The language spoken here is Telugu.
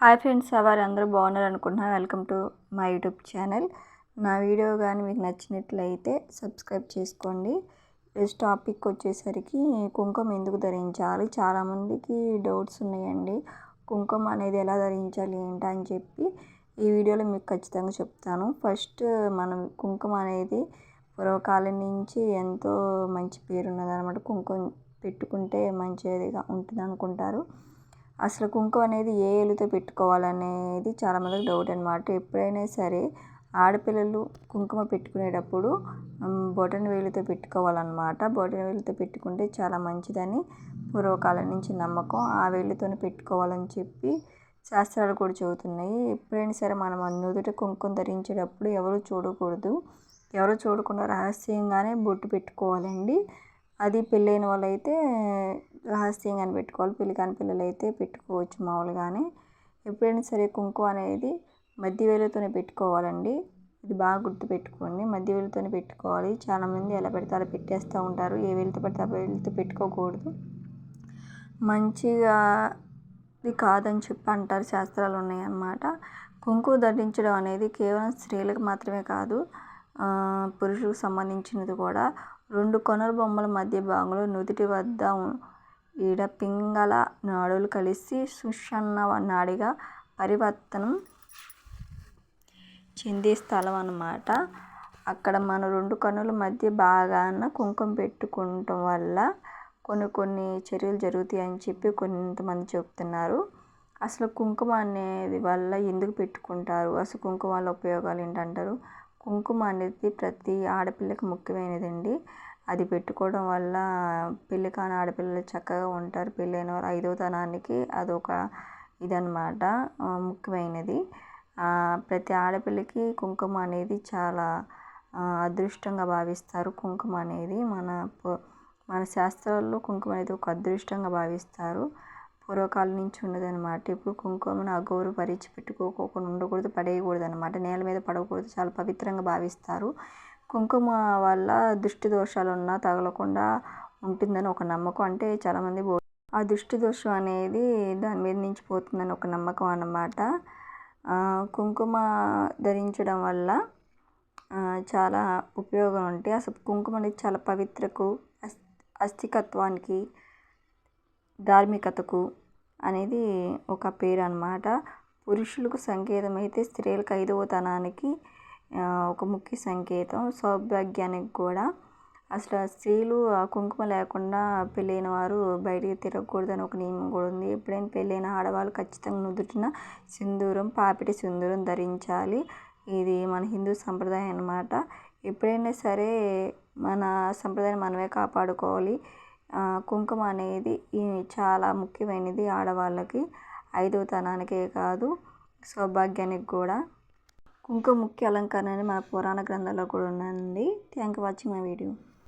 హాయ్ ఫ్రెండ్స్ ఎవరు అందరూ బాగున్నారు అనుకుంటున్నాను welcome to my YouTube channel. నా వీడియో కానీ మీకు నచ్చినట్లయితే సబ్స్క్రైబ్ చేసుకోండి. ఈ టాపిక్ వచ్చేసరికి కుంకుమ ఎందుకు ధరించాలి? చాలామందికి డౌట్స్ ఉన్నాయండి. కుంకుమ అనేది ఎలా ధరించాలి ఏంటి అని చెప్పి ఈ వీడియోలో మీకు ఖచ్చితంగా చెప్తాను. ఫస్ట్ మనం కుంకుమ అనేది పూర్వకాలం నుంచి ఎంతో మంచి పేరు ఉన్నదన్నమాట కుంకుమ పెట్టుకుంటే మంచిదిగా ఉంటుంది అనుకుంటారు అసలు కుంకుమ అనేది ఏ ఏలుతో పెట్టుకోవాలనేది చాలామందికి డౌట్ అనమాట ఎప్పుడైనా సరే ఆడపిల్లలు కుంకుమ పెట్టుకునేటప్పుడు బొటన వేలుతో పెట్టుకోవాలన్నమాట. బొటన వేలుతో పెట్టుకుంటే చాలా మంచిదని పూర్వకాలం నుంచి నమ్మకం. ఆ వేలుతోనే పెట్టుకోవాలని చెప్పి శాస్త్రాలు కూడా చెబుతున్నాయి. ఎప్పుడైనా సరే మనం నుదుట కుంకుమ ధరించేటప్పుడు ఎవరు చూడకూడదు. ఎవరు చూడకుండా రహస్యంగానే బొట్టు పెట్టుకోవాలండి. అది పెళ్ళైన వాళ్ళైతే రహస్యంగానే పెట్టుకోవాలి. పెళ్ళి కాని పిల్లలు అయితే పెట్టుకోవచ్చు మామూలుగానే. ఎప్పుడైనా సరే కుంకుమ అనేది మధ్య వేలుతోనే పెట్టుకోవాలండి. ఇది బాగా గుర్తుపెట్టుకోండి. మధ్య వేలుతోనే పెట్టుకోవాలి. చాలామంది ఎలా పెడితే అలా పెట్టేస్తూ ఉంటారు. ఏ వేలుతో పెడితే ఆ వేలుతో పెట్టుకోకూడదు. మంచిగా ఇది కాదని చెప్పి అంటారు. శాస్త్రాలు ఉన్నాయన్నమాట. కుంకుమ ధరించడం అనేది కేవలం స్త్రీలకు మాత్రమే కాదు. పురుషులకు సంబంధించినది కూడా. రెండు కొనల బొమ్మల మధ్య భాగంలో నుదుటి వద్ద ఈడ పింగళ నాడులు కలిసి సుషన్న నాడిగా పరివర్తనం చెందే స్థలం అన్నమాట. అక్కడ మన రెండు కన్నుల మధ్య బాగాన కుంకుమ పెట్టుకోవటం వల్ల కొన్ని కొన్ని చర్యలు జరుగుతాయి అని చెప్పి కొంతమంది చెప్తున్నారు. అసలు కుంకుమ అనేది వల్ల ఎందుకు పెట్టుకుంటారు? అసలు కుంకుమ వల్ల ఉపయోగాలు ఏంటంటారు? కుంకుమ అనేది ప్రతి ఆడపిల్లకి ముఖ్యమైనదండి. అది పెట్టుకోవడం వల్ల పెళ్ళి కాని ఆడపిల్లలు చక్కగా ఉంటారు. పెళ్ళైన వారు ఐదవ తనానికి అదొక ఇదనమాట ముఖ్యమైనది. ప్రతి ఆడపిల్లకి కుంకుమ అనేది చాలా అదృష్టంగా భావిస్తారు కుంకుమ అనేది. మన మన శాస్త్రాల్లో కుంకుమ అనేది ఒక అదృష్టంగా భావిస్తారు. పూర్వకాలం నుంచి ఉన్నదనమాట ఇప్పుడు కుంకుమను అగౌరవపరిచి పెట్టుకోకుండా ఉండకూడదు పడేయకూడదు అనమాట నేల మీద పడకూడదు చాలా పవిత్రంగా భావిస్తారు. కుంకుమ వల్ల దృష్టి దోషాలు ఉన్నా తగలకుండా ఉంటుందని ఒక నమ్మకం. అంటే చాలామంది ఆ దృష్టి దోషం అనేది దాని మీద నుంచి పోతుందని ఒక నమ్మకం అన్నమాట. కుంకుమ ధరించడం వల్ల చాలా ఉపయోగం ఉంటాయి. అసలు కుంకుమ అనేది చాలా పవిత్రకు అస్తికత్వానికి ధార్మికతకు అనేది ఒక పేరు అన్నమాట పురుషులకు సంకేతం అయితే స్త్రీలకు ఐదవతనానికి ఒక ముఖ్య సంకేతం. సౌభాగ్యానికి కూడా. అసలు స్త్రీలు కుంకుమ లేకుండా పెళ్ళైన వారు బయటికి తిరగకూడదని ఒక నియమం కూడా ఉంది. ఎప్పుడైనా పెళ్ళైన ఆడవాళ్ళు ఖచ్చితంగా నుదుటిన సింధూరం పాపిటి సింధూరం ధరించాలి. ఇది మన హిందూ సంప్రదాయం అన్నమాట. ఎప్పుడైనా సరే మన సంప్రదాయం మనమే కాపాడుకోవాలి. కుంకుమ అనేది చాలా ముఖ్యమైనది ఆడవాళ్ళకి. ఐదవ తనానికే కాదు సౌభాగ్యానికి కూడా. కుంకుమ ముఖ్య అలంకరణ అని మన పురాణ గ్రంథాల్లో కూడా ఉందండి. Thank you watching my video